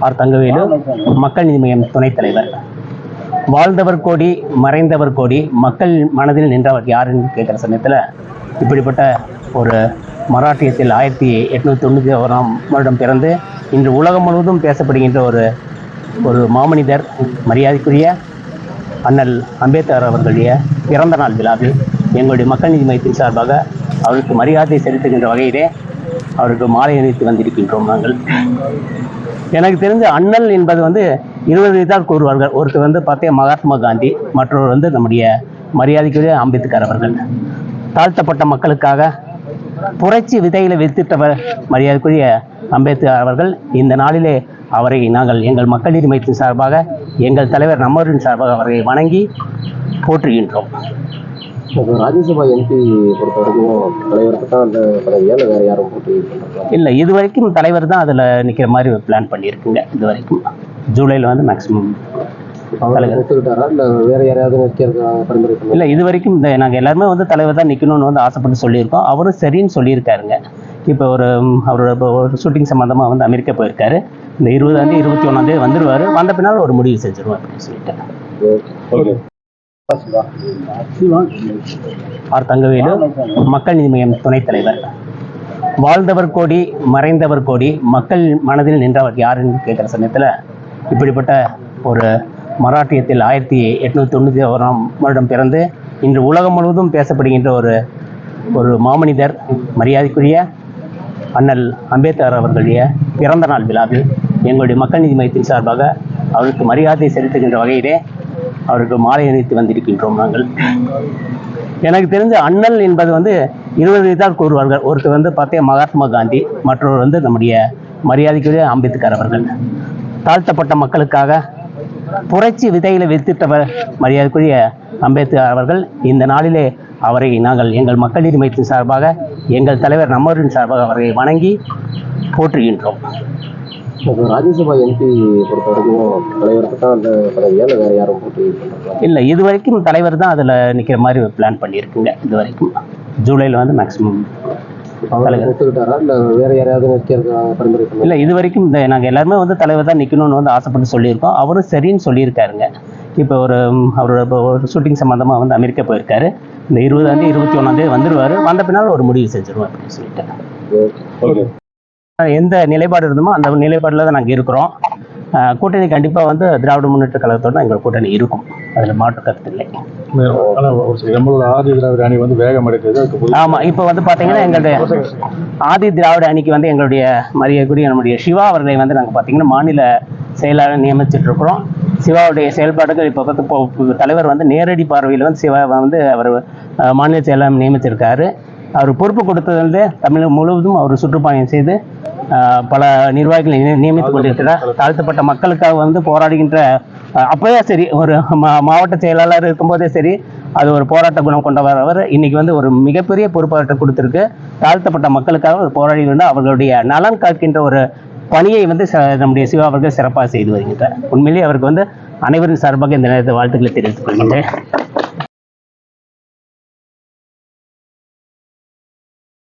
R Thangavelu மக்கள் நீதி மய்யம் துணைத் தலைவர். வாழ்ந்தவர் கோடி மறைந்தவர் கோடி மக்கள் மனதில் நின்றவர் யாருன்னு கேட்குற சமயத்தில் இப்படிப்பட்ட ஒரு மராட்டியத்தில் ஆயிரத்தி எட்நூற்றி தொண்ணூற்றி ஓராம் வருடம் பிறந்து இன்று உலகம் முழுவதும் பேசப்படுகின்ற ஒரு ஒரு மாமனிதர் மரியாதைக்குரிய அண்ணல் அம்பேத்கர் அவர்களுடைய பிறந்த நாள் விழாவில் எங்களுடைய மக்கள் நீதி மையத்தின் சார்பாக அவருக்கு மரியாதை செலுத்துகின்ற வகையிலே அவருக்கு மாலை அணிவித்து வந்திருக்கின்றோம் நாங்கள். எனக்கு தெரிஞ்ச அண்ணல் என்பது வந்து இருபது தான் கூறுவார்கள். ஒருத்தர் வந்து பார்த்தே மகாத்மா காந்தி மற்றொரு வந்து நம்முடைய மரியாதைக்குரிய அம்பேத்கர் அவர்கள். தாழ்த்தப்பட்ட மக்களுக்காக புரட்சி விதையில வித்திட்டவர் மரியாதைக்குரிய அம்பேத்கர் அவர்கள். இந்த நாளிலே அவரை நாங்கள் எங்கள் மக்கள் நீதி மையத்தின் சார்பாக எங்கள் தலைவர் நம்மரின் சார்பாக அவரை வணங்கி போற்றுகின்றோம். இப்போ ராஜ்யசபா எம்பி பொறுத்த வரைக்கும் தலைவருக்கு தான் அந்த பதவியா இல்லை வேற யாரும் போட்டி? இல்லை இது வரைக்கும் தலைவர் தான் அதில் நிற்கிற மாதிரி பிளான் பண்ணியிருக்குங்க இது வரைக்கும் ஜூலையில் வந்து மேக்ஸிமம் இல்லை இது வரைக்கும் இந்த நாங்கள் எல்லாருமே வந்து தலைவர் தான் நிற்கணும்னு வந்து ஆசைப்பட்டு சொல்லியிருக்கோம். அவரும் சரின்னு சொல்லியிருக்காருங்க. இப்போ ஒரு அவரோட ஒரு ஷூட்டிங் சம்மந்தமாக வந்து அமெரிக்கா போயிருக்காரு. இந்த இருபதாந்தேதி இருபத்தி ஒன்றாந்தேதி வந்துடுவார் வந்த பின்னால் ஒரு முடிவு செஞ்சிருவோம் அப்படின்னு சொல்லிட்டேன் ஓகே. ஆர் தங்கவேலு மக்கள் நீதி மய்யம் துணைத் தலைவர். வாழ்ந்தவர் கோடி மறைந்தவர் கோடி மக்கள் மனதில் நின்றவர் யாருன்னு கேட்குற சமயத்தில் இப்படிப்பட்ட ஒரு மராட்டியத்தில் ஆயிரத்தி எட்நூற்றி தொண்ணூற்றி ஓராம் வருடம் பிறந்து இன்று உலகம் முழுவதும் பேசப்படுகின்ற ஒரு ஒரு மாமனிதர் மரியாதைக்குரிய அண்ணல் அம்பேத்கர் அவர்களுடைய பிறந்த நாள் விழாவில் எங்களுடைய மக்கள் நீதி மையத்தின் சார்பாக அவருக்கு மரியாதை செலுத்துகின்ற வகையிலே அவருக்கு மாலை அணிவித்து வந்திருக்கின்றோம் நாங்கள். எனக்கு தெரிஞ்ச அண்ணல் என்பது வந்து இருபது தான் கூறுவார்கள். ஒருத்தர் வந்து பார்த்தே மகாத்மா காந்தி மற்றொரு வந்து நம்முடைய மரியாதைக்குரிய அம்பேத்கர் அவர்கள். தாழ்த்தப்பட்ட மக்களுக்காக புரட்சி விதையில வித்திட்டவர் மரியாதைக்குரிய அம்பேத்கர் அவர்கள். இந்த நாளிலே அவரை நாங்கள் எங்கள் மக்கள் நீதி சார்பாக எங்கள் தலைவர் நம்மரின் சார்பாக அவரை வணங்கி போற்றுகின்றோம். இப்போ ராஜ்யசபா எம்பி பொறுத்த வரைக்கும் தலைவருக்கு தான் அந்த பதவியா இல்லை வேற யாரும் போட்டி? இல்லை இது வரைக்கும் தலைவர் தான் அதில் நிற்கிற மாதிரி பிளான் பண்ணியிருக்குங்க இது வரைக்கும் ஜூலையில் வந்து மேக்ஸிமம் இல்லை இது வரைக்கும் இந்த நாங்கள் எல்லாருமே வந்து தலைவர் தான் நிற்கணும்னு வந்து ஆசைப்பட்டு சொல்லியிருக்கோம். அவரும் சரின்னு சொல்லியிருக்காருங்க. இப்போ ஒரு அவரோட ஒரு ஷூட்டிங் சம்மந்தமாக வந்து அமெரிக்கா போயிருக்காரு. இந்த இருபதாந்தேதி இருபத்தி ஒன்றாந்தேதி வந்துடுவார் வந்த பின்னால் ஒரு முடிவு செஞ்சிருவோம் அப்படின்னு சொல்லிட்டேன் ஓகே. எந்த நிலைப்பாடு இருந்தோமோ அந்த நிலைப்பாடில் தான் நாங்கள் இருக்கிறோம். கூட்டணி கண்டிப்பாக வந்து திராவிட முன்னேற்ற கழகத்தோட எங்கள் கூட்டணி இருக்கும். அதில் மாற்று கருத்து இல்லை. நம்மளோட ஆதி திராவிட அணி வந்து வேகம் எடுக்குது ஆமாம் இப்போ வந்து பார்த்தீங்கன்னா எங்களுடைய ஆதி திராவிட அணிக்கு வந்து எங்களுடைய மரியாதைக்குரிய நம்முடைய சிவா அவர்களை வந்து நாங்கள் பார்த்தீங்கன்னா மாநில செயலாளர் நியமிச்சிட்டு இருக்கிறோம். சிவாவுடைய செயல்பாடுகள் இப்போ பார்த்து இப்போ தலைவர் வந்து நேரடி பார்வையில் வந்து சிவா வந்து அவர் மாநில செயலாளர் நியமிச்சிருக்காரு. அவர் பொறுப்பு கொடுத்தது வந்து தமிழகம் முழுவதும் அவர் சுற்றுப்பயணம் செய்து பல நிர்வாகிகளை நிய- நியமித்துக் கொண்டிருக்கிறார். தாழ்த்தப்பட்ட மக்களுக்காக வந்து போராடுகின்ற அஹ், அப்பவே சரி ஒரு மா- மாவட்ட செயலாளர் இருக்கும்போதே சரி அது ஒரு போராட்ட குணம் கொண்டவர் அவர். இன்னைக்கு வந்து ஒரு மிகப்பெரிய பொறுப்பாற்ற கொடுத்திருக்கு. தாழ்த்தப்பட்ட மக்களுக்காக ஒரு போராடி வந்து அவர்களுடைய நலன் காக்கின்ற ஒரு பணியை வந்து நம்முடைய சிவா அவர்கள் சிறப்பாக செய்து வருகின்றார். உண்மையிலேயே அவருக்கு வந்து அனைவரின் சார்பாக இந்த நேரத்தில் வாழ்த்துக்களை தெரிவித்துக் கொள்கின்றேன்.